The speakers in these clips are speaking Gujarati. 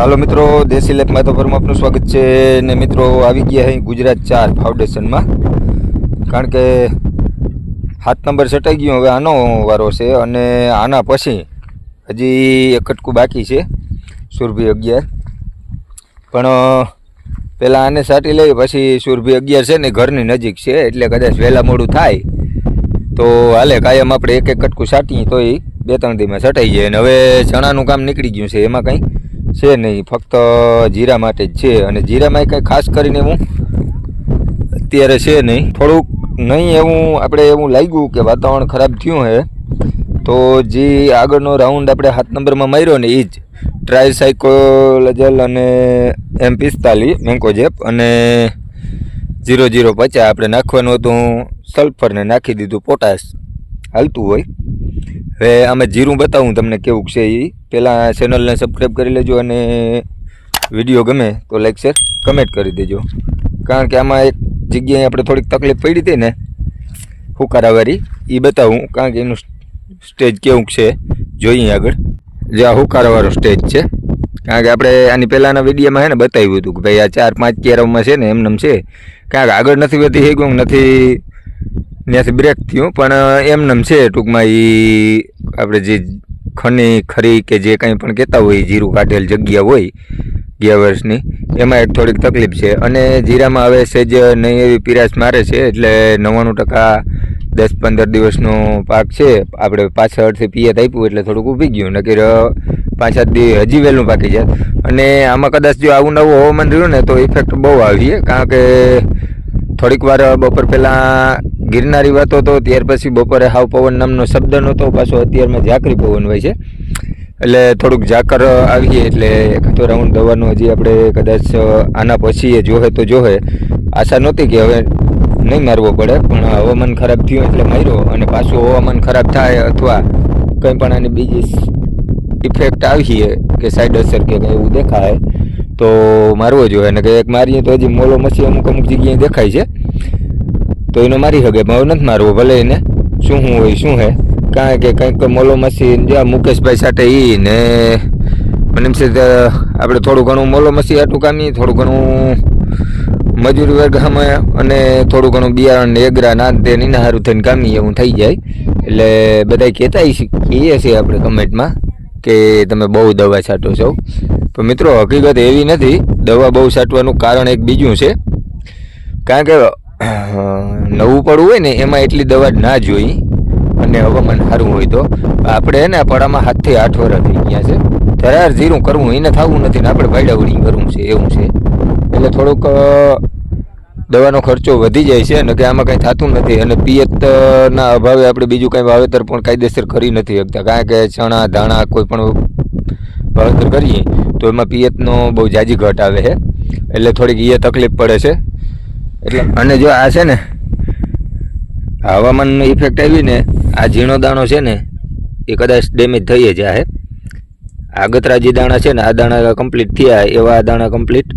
હાલો મિત્રો, દેશી લાઈફમાં તો ફરમાં આપનું સ્વાગત છે ને મિત્રો આવી ગયા અહીં ગુજરાત ચાર ફાઉન્ડેશનમાં કારણ કે સાત નંબર સટાઈ ગયો, હવે આનો વારો છે અને આના પછી હજી એક કટકું બાકી છે, સુરભી અગિયાર. પણ પહેલાં આને સાટી લઈ, પછી સુરભી અગિયાર છે ને ઘરની નજીક છે, એટલે કદાચ વહેલા મોડું થાય. તો હાલે કાયમ આપણે એક એક કટકું સાટીએ તો એ બે ત્રણ દીમાં સટાઈ જાય. અને હવે ચણાનું કામ નીકળી ગયું છે, એમાં કંઈ છે નહીં, ફક્ત જીરા માટે જ છે. અને જીરામાં કંઈ ખાસ કરીને હું અત્યારે છે નહીં. થોડુંક નહીં એવું આપણે એવું લાગ્યું કે વાતાવરણ ખરાબ થયું છે તો જે આગળનો રાઉન્ડ આપણે સાત નંબરમાં માર્યો ને એ જ. ટ્રાયસાઇકોલજલ અને એમ પિસ્તાલીસ મેન્કોજેપ અને જીરો જીરો પચાસ આપણે નાખવાનું હતું. સલ્ફરને નાખી દીધું પોટાશ હાલતું હોય. હવે અમે જીરું બતાવું, તમને કેવું છે એ પહેલાં ચેનલને સબસ્ક્રાઈબ કરી લેજો અને વીડિયો ગમે તો લાઈક શેર કમેન્ટ કરી દેજો. કારણ કે આમાં એક જગ્યાએ આપણે થોડીક તકલીફ પડી હતી ને, હુકારાવાળી એ બતાવું, કારણ કે એનું સ્ટેજ કેવું છે, જોઈએ આગળ. જે આ હુકારાવાળો સ્ટેજ છે. કારણ કે આપણે આની પહેલાંના વિડીયોમાં છે ને બતાવ્યું હતું કે ભાઈ આ ચાર પાંચ કેરવમાં છે ને એમનેમ છે. કારણ કે આગળ નથી વધી શક્યું નથી ત્યાંથી બ્રેક થયું, પણ એમનેમ છે ટૂંકમાં એ આપણે જે ખની, ખરી કે જે કંઈ પણ કહેતા હોય જીરું કાઢેલ જગ્યા હોય, ગયા વર્ષની, એમાં એક થોડીક તકલીફ છે. અને જીરામાં હવે સેજ નહીં એવી પીરાશ મારે છે, એટલે નવ્વાણું ટકા દસ પંદર દિવસનો પાક છે. આપણે પાછળથી પિયત આપ્યું, એટલે થોડુંક ઊભી ગયું. નકર પાંચ સાત દિવસ હજી વહેલું પાકી જાય. અને આમાં કદાચ જો આવું નવું હવામાન રહ્યું ને, તો ઇફેક્ટ બહુ આવીએ કારણ કે થોડીક વાર બપોર પહેલાં ગિરનારી વાતો તો ત્યાર પછી બપોરે હાવ પવન નામનો શબ્દ નહોતો, પાછો અત્યારમાં ઝાકરી પવન હોય છે. એટલે થોડુંક ઝાકર આવીએ, એટલે એકાદો રાઉન્ડ દવાનું હજી આપણે કદાચ આના પછી જોહે તો જોહે. આશા નહોતી કે હવે નહીં મારવો પડે, પણ હવામાન ખરાબ થયું એટલે માર્યો અને પાછું હવામાન ખરાબ થાય અથવા કંઈ પણ આની બીજી ઇફેક્ટ આવીએ કે સાઈડ અસર કે કંઈ એવું દેખાય, તો મારવો જોઈએ અને કંઈક મારીએ તો હજી મોલો મસી અમુક અમુક જગ્યાએ દેખાય છે. તો એનો મારી શકે પણ નથી મારવો, ભલે એને. શું શું હોય, શું હે? કારણ કે કંઈક મોલો મસી જ્યાં મુકેશભાઈ સાથે એ ને મને એમ છે આપણે થોડું ઘણું મોલો મસી આટું કામી થોડું ઘણું મજૂરી વર્ગમાં અને થોડું ઘણું બિયારણ ને એગરા ના તે નિનાહારું થઈને કામી એવું થઈ જાય. એટલે બધા કહેતા કહીએ છીએ આપણે કમેન્ટમાં કે તમે બહુ દવા છાંટો છો. પણ મિત્રો, હકીકત એવી નથી, દવા બહુ છાંટવાનું કારણ એક બીજું છે. કારણ કે નવું પડવું હોય ને એમાં એટલી દવા ના જોઈ અને હવામાન સારું હોય તો. આપણે એને પડામાં હાથથી આઠ વર્ષ થઈ ગયા છે. ધરાર જીરું કરવું એને થવું નથી ને આપણે ભાઈડાવડી કરવું છે, એવું છે. એટલે થોડુંક દવાનો ખર્ચો વધી જાય છે અને કે આમાં કંઈ થતું નથી અને પિયતના અભાવે આપણે બીજું કંઈ વાવેતર પણ કાયદેસર કરી નથી શકતા. કારણ કે ચણા, ધાણા કોઈ પણ વાવેતર કરીએ તો એમાં પિયતનો બહુ જાજી ઘટ આવે છે. એટલે થોડીક એ તકલીફ પડે છે. એટલે અને જો આ છે ને, હવામાનનો ઇફેક્ટ આવી ને આ ઝીણો દાણો છે ને, એ કદાચ ડેમેજ થઈ જાય. આગતરા જે દાણા છે ને, આ દાણા કમ્પ્લીટ થયા, એવા આ દાણા કમ્પ્લીટ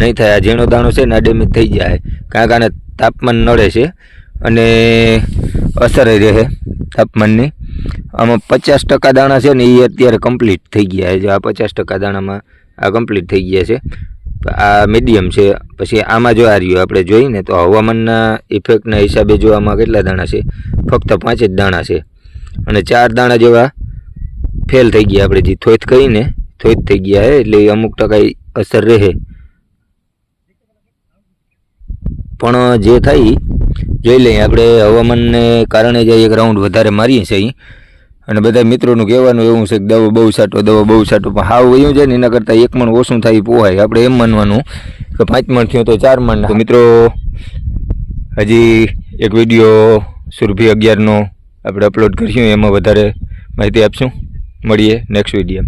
નહીં થાય. આ ઝીણો દાણો છે ને, આ ડેમેજ થઈ જાય. કારણ કે આને તાપમાન નડે છે અને અસર રહે તાપમાનની. આમાં પચાસ ટકા દાણા છે ને, એ અત્યારે કમ્પ્લીટ થઈ ગયા છે. આ પચાસ ટકા દાણામાં આ કમ્પ્લીટ થઈ ગયા છે. આ મીડિયમ છે. પછી આમાં જો આ રહ્યું, આપણે જોઈએ તો હવામાનના ઇફેક્ટના હિસાબે જો આમાં કેટલા દાણા છે? ફક્ત પાંચ જ દાણા છે. અને ચાર દાણા જેવા ફેલ થઈ ગયા આપણે, જે થોઈત કહીને થોઈત થઈ ગયા છે એટલે અમુક ટકા અસર રહે. પણ જે થાય, જોઈ લઈએ, આપણે હવામાનને કારણે જે એક રાઉન્ડ વધારે મારીએ છીએ. અહીં અને બધા મિત્રોનું કહેવાનું એવું છે કે દવા બહુ સાટો, દવા બહુ સાટો. પણ હાવ એવું છે ને એના કરતાં એક મણ ઓછું થાય પોહાય. આપણે એમ માનવાનું કે પાંચ મણ થયું તો ચાર મણ. તો મિત્રો, હજી એક વીડિયો સુરભી અગિયારનો આપણે અપલોડ કરીશું એમાં વધારે માહિતી આપશું. મળીએ નેક્સ્ટ વીડિયો